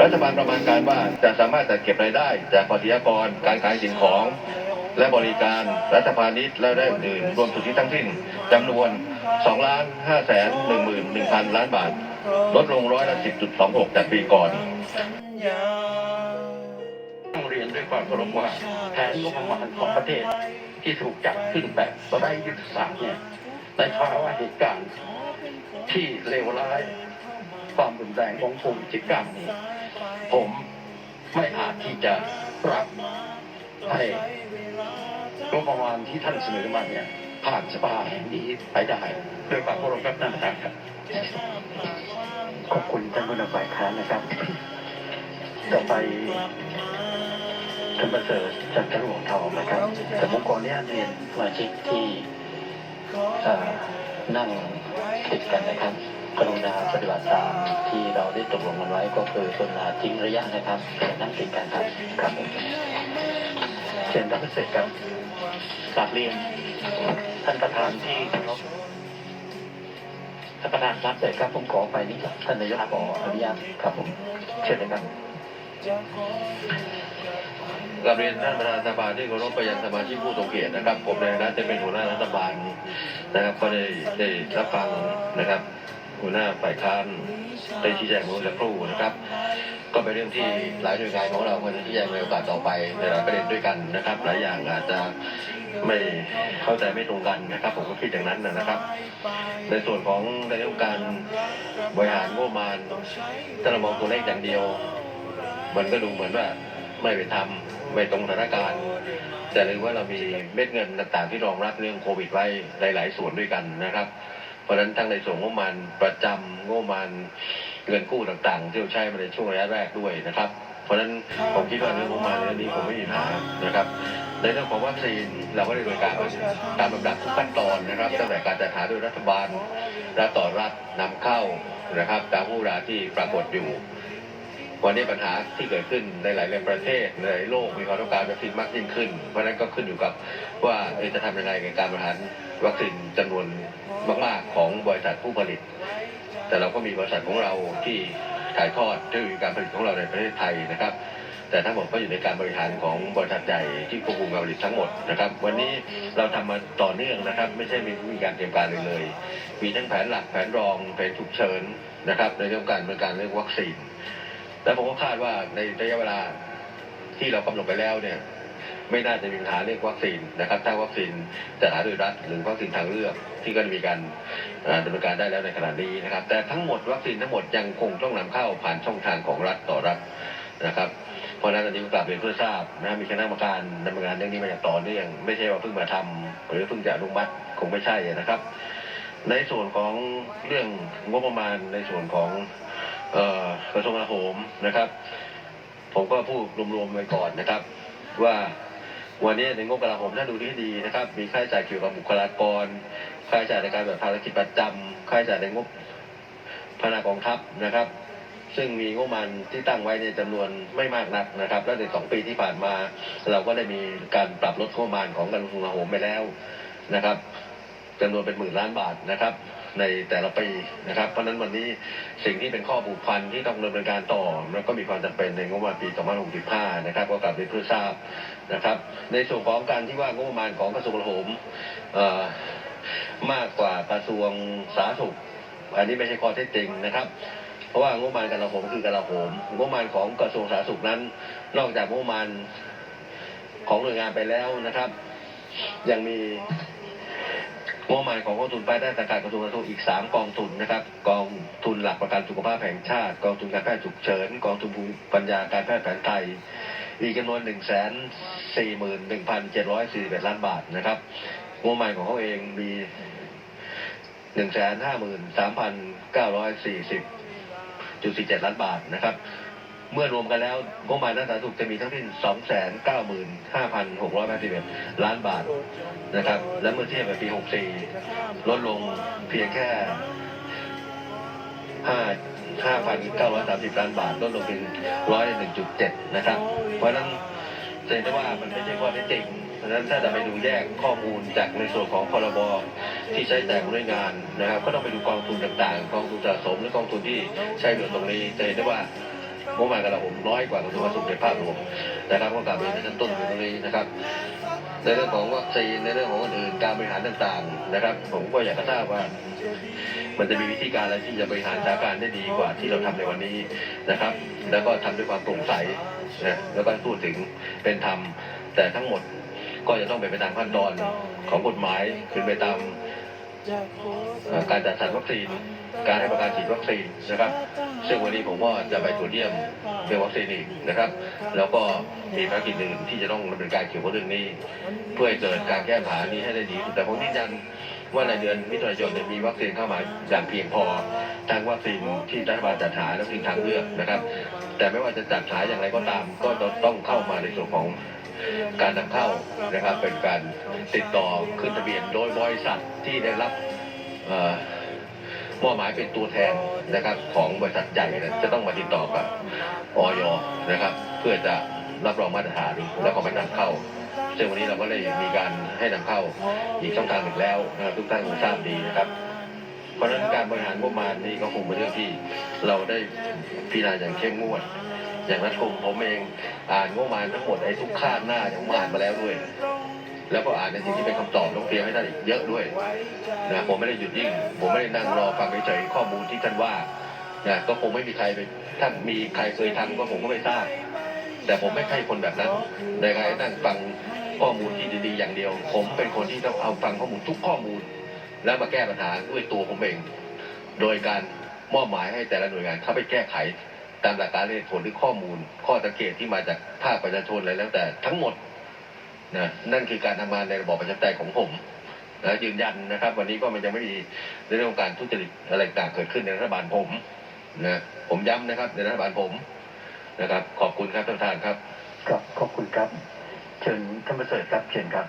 รัฐบาลประมาณการว่าจะสามารถจัดเก็บรายได้ จากภาษีอากร การขายสิ่งของ และบริการรัฐพาณิชย์และได้อื่นรวมสุทธิทั้งสิ้นจำนวน2ล้าน5แสน1 1 0 0 0 ล้านบาท ลดลงร้อยละ10.26 จากปีก่อนต้องเรียนด้วยความเคารพว่าแผนงบประมาณของประเทศที่ถูกจัดขึ้นแบบไร้ยุทธศาสตร์เนี่ยในภาวะเหตุการณ์ที่เลวร้าย ความรุนแรงของโควิด19นี้ ผมไม่อาจที่จะรับให้งบประมาณที่ท่านเสนอมาเนี่ยผ่านสภาแห่งนี้ไปได้โดยความเคารพครับท่านประธานครับขอบคุณท่านผู้นำฝ่ายค้านนะครับต่อไปท่านประเสริฐจันทร์หลวงทองนะครับแต่ผมขออนุญาตเรียนสมาชิกที่นั่งติดกันนะครับ กรุณาปฏิบัติตามที่เราได้ตกลงกันไว้ก็คือกรุณาทิ้งระยะนะครับนั่งติดกันครับครับผมเชิญท่านเสริฐครับกราบเรียนท่านประธานที่เคารพท่านประธานครับแต่ครับผมขอไปนี่ครับท่านนายกขออนุญาตครับผมเชิญเลยครับกลับเรียนท่านประธานสภาที่เคารพไปยังสมาชิกผู้ทรงเกียรตินะครับ ผมในฐานะจะเป็นหัวหน้ารัฐบาลนะครับ ก็ได้ได้รับฟังนะครับ หัวหน้าฝ่ายค้านได้ชี้แจงเมื่อสักครู่นะครับ ก็เป็นเรื่องที่หลายหน่วยงานของเราควรจะชี้แจงในโอกาสต่อไปในหลายประเด็นด้วยกันนะครับ หลายอย่างอาจจะไม่เข้าใจไม่ตรงกันนะครับ ผมก็คิดอย่างนั้นนะครับ ในส่วนของในเรื่องการบริหารงบประมาณถ้าเรามองตัวเลขอย่างเดียว มันก็ดูเหมือนว่าไม่เป็นธรรมไม่ตรงสถานการณ์แต่เลืมว่าเรามีเม็ดเงินต่างๆที่รองรับเรื่องโควิดไว้หลาย ๆ ส่วนด้วยกันนะครับ เพราะฉะนั้นทั้งในส่วนงบมาณประจำงบมาณเงินกู้ต่างๆ ที่เราใช้มาในช่วงระยะแรกด้วยนะครับ เพราะฉะนั้นผมคิดว่าเรื่องงบมาณเรื่องนี้ผมไม่มีปัญหานะครับในเรื่องของวัคซีนเราก็ได้ดำเนินการตามลำดับทุกขั้นตอนนะครับตั้งแต่การจัดหาโดยรัฐบาลรัฐต่อรัฐนำเข้านะครับตามผู้ราที่ปรากฏอยู่วันนี้ปัญหาที่เกิดขึ้นในหลายๆประเทศในโลกมีความต้องการวัคซีนมากยิ่งขึ้น เพราะนั้นก็ขึ้นอยู่กับว่าจะทำยังไงในการบริหาร วัคซีนจำนวนมาก ๆ ของบริษัทผู้ผลิต แต่เราก็มีบริษัทของเราที่ถ่ายทอดเทคโนโลยีการผลิตของเราในประเทศไทยนะครับ แต่ทั้งหมดก็อยู่ในการบริหารของบริษัทใหญ่ที่ควบคุมการผลิตทั้งหมดนะครับ วันนี้เราทำมาต่อเนื่องนะครับ ไม่ใช่มีมีการเตรียมการเลยเลย มีทั้งแผนหลักแผนรองแผนฉุกเฉินนะครับ ในเรื่องการบริการเรื่องวัคซีน และผมก็คาดว่าในระยะเวลาที่เรากำหนดไปแล้วเนี่ย ไม่น่าจะมีปัญหาเรื่องวัคซีนนะครับถ้าวัคซีนจะหาโดยรัฐหรือวัคซีนทางเลือกที่ก็มีการดำเนินการได้แล้วในขณะนี้นะครับ แต่ทั้งหมดวัคซีนทั้งหมดยังคงต้องนำเข้าผ่านช่องทางของรัฐต่อรัฐนะครับเพราะนั้นอันนี้ก็กลับเรียนเพื่อทราบนะมีคณะกรรมการดำเนินงานเรื่องนี้มาอย่างต่อเนื่องไม่ใช่ว่าเพิ่งมาทำหรือเพิ่งจะอนุมัติคงไม่ใช่นะครับ ในส่วนของเรื่องงบประมาณในส่วนของกระทรวงกลาโหมนะครับ ผมก็พูดรวมๆไปก่อนนะครับ ว่า วันนี้ในงบกลาโหมถ้าดูที่ดีนะครับ มีค่าใช้จ่ายเกี่ยวกับบุคลากร ค่าใช้จ่ายในการแบบภารกิจประจำค่าใช้จ่ายในงบพนากองทัพนะครับ ซึ่งมีงบมาณที่ตั้งไว้ในจำนวนไม่มากนักนะครับ และในสองปีที่ผ่านมา เราก็ได้มีการปรับลดงบมาณของกระทรวงกลาโหมไปแล้วนะครับจำนวนเป็นหมื่นล้านบาทนะครับ ในแต่ละปีนะครับ เพราะฉะนั้นวันนี้สิ่งที่เป็นข้อผูกพันที่ต้องดำเนินการต่อ แล้วก็มีความจำเป็นในงบประมาณปี 2565 นะครับก็กลับเรียนเพื่อทราบนะครับ ในส่วนของการที่ว่างบประมาณของกระทรวงกลาโหมมากกว่ากระทรวงสาธารณสุข อันนี้ไม่ใช่ข้อเท็จจริงนะครับเพราะว่างบประมาณกระโหมคือกระโหมงบประมาณของกระทรวงสาธารณสุขนั้น นอกจากงบประมาณของหน่วยงานไปแล้วนะครับ ยังมี งบประมาณของกองทุนภายใต้สังกัดกระทรวงสาธารณสุขอีก 3 กองทุนนะครับกองทุนหลักประกันสุขภาพแห่งชาติ กองทุนการแพทย์ฉุกเฉิน กองทุนภูมิปัญญาการแพทย์แผนไทย อีกจำนวน 1 4 1 7 4 1ล้านบาทนะครับงบประมาณของเขาเองมี 1 5 3 9 4 0 4 7 ล้านบาทนะครับ เมื่อรวมกันแล้วงบประมาณด้านสาธารณสุขจะมีทั้งสิ้น 295,681 ล้านบาทนะครับ และเมื่อเทียบกับปี 64 ลดลงเพียงแค่ 5 5,930 ล้านบาท ลดลงเพียงร้อยหนึ่งจุดเจ็ดนะครับ เพราะฉะนั้นจะเห็นได้ว่ามันไม่ใช่ข้อเท็จริงเพราะฉะนั้นถ้าจะไปดูแยกข้อมูลจากในส่วนของพรบที่ใช้แต่งหน่วยงานนะครับ ก็ต้องไปดูกองทุนต่างๆ กองทุนสะสมหรือกองทุนที่ใช้เหลือตรงนี้จะเห็นได้ว่า งบประมาณกระผมน้อยกว่ากระทรวงสาธารณสุขในภาพรวมนะครับก็กลับเรียนในชั้นต้นตรงนี้นะครับ ในเรื่องของวัคซีนในเรื่องของอื่นการบริหารต่างๆนะครับ ผมก็อยากจะทราบว่า มันจะมีวิธีการอะไรที่จะบริหารสถานการณ์ได้ดีกว่าที่เราทำในวันนี้นะครับ แล้วก็ทำด้วยความโปร่งใสนะแล้วก็พูดถึงเป็นธรรมแต่ทั้งหมดก็จะต้องเป็นไปตามขั้นตอนของกฎหมายเป็นไปตาม การจัดสรรวัคซีน การให้ประกันฉีดวัคซีนนะครับ ซึ่งวันนี้ผมก็จะไปตรวจเยี่ยมเรื่องวัคซีนอีกนะครับ แล้วก็มีภารกิจอื่นที่จะต้องดำเนินการเกี่ยวกับเรื่องนี้ เพื่อให้เกิดการแก้ปัญหานี้ให้ได้ดีแต่ผมยืนยัน ว่าในเดือนมิถุนายนมีวัคซีนเข้ามาอย่างเพียงพอทั้งวัคซีนที่รัฐบาลจัดหาและวัคซีนทางเลือกนะครับ แต่ไม่ว่าจะจัดหาอย่างไรก็ตาม ก็ต้องเข้ามาในส่วนของการนำเข้านะครับ เป็นการติดต่อขึ้นทะเบียนโดยบริษัทที่ได้รับมอบหมายเป็นตัวแทนนะครับ ของบริษัทใหญ่นะจะต้องมาติดต่อกับออยนะครับ เพื่อจะรับรองมาตรฐานแล้วก็มานำเข้า ซึ่งวันนี้เราก็เลยมีการให้นำเข้าอีกช่องทางหนึ่งแล้วนะครับทุกท่านคงทราบดีนะครับ เพราะฉะนั้นการบริหารงบประมาณนี้ก็คงเป็นเรื่องที่เราได้พิจารณาอย่างเข้มงวด อย่างนั้นคงผมเองอ่านงบประมาณทั้งหมดไอ้ทุกข้างหน้าอย่างมอ่านมาแล้วด้วย แล้วก็อ่านในสิ่งที่เป็นคำตอบลงเตรียมให้ท่านอีกเยอะด้วยนะผมไม่ได้หยุดยิ่ง ผมไม่ได้นั่งรอฟังเฉยๆข้อมูลที่ท่านว่านะก็คงไม่มีใครไปท่านมีใครเคยทำก็ผมก็ไม่ทราบ แต่ผมไม่ใช่คนแบบนั้นในการนั่งฟังข้อมูลที่ดีๆอย่างเดียว ผมเป็นคนที่ต้องเอาฟังข้อมูลทุกข้อมูล แล้วมาแก้ปัญหาด้วยตัวผมเอง โดยการมอบหมายให้แต่ละหน่วยงานเข้าไปแก้ไข ตามหลักการเหตุผลหรือข้อมูล ข้อสังเกตที่มาจากภาคประชาชนอะไรแล้วแต่ทั้งหมดนะนั่นคือการทำงานในระบอบประชาธิปไตยของผมนะยืนยันนะครับ วันนี้ก็มันยังไม่มีในเรื่องของการทุจริตอะไรต่างเกิดขึ้นในรัฐบาลผมนะผมย้ำนะครับในรัฐบาลผม นะครับ ขอบคุณครับท่านประธานครับ ครับ ขอบคุณครับ เชิญท่านประเสริฐครับ เชิญครับ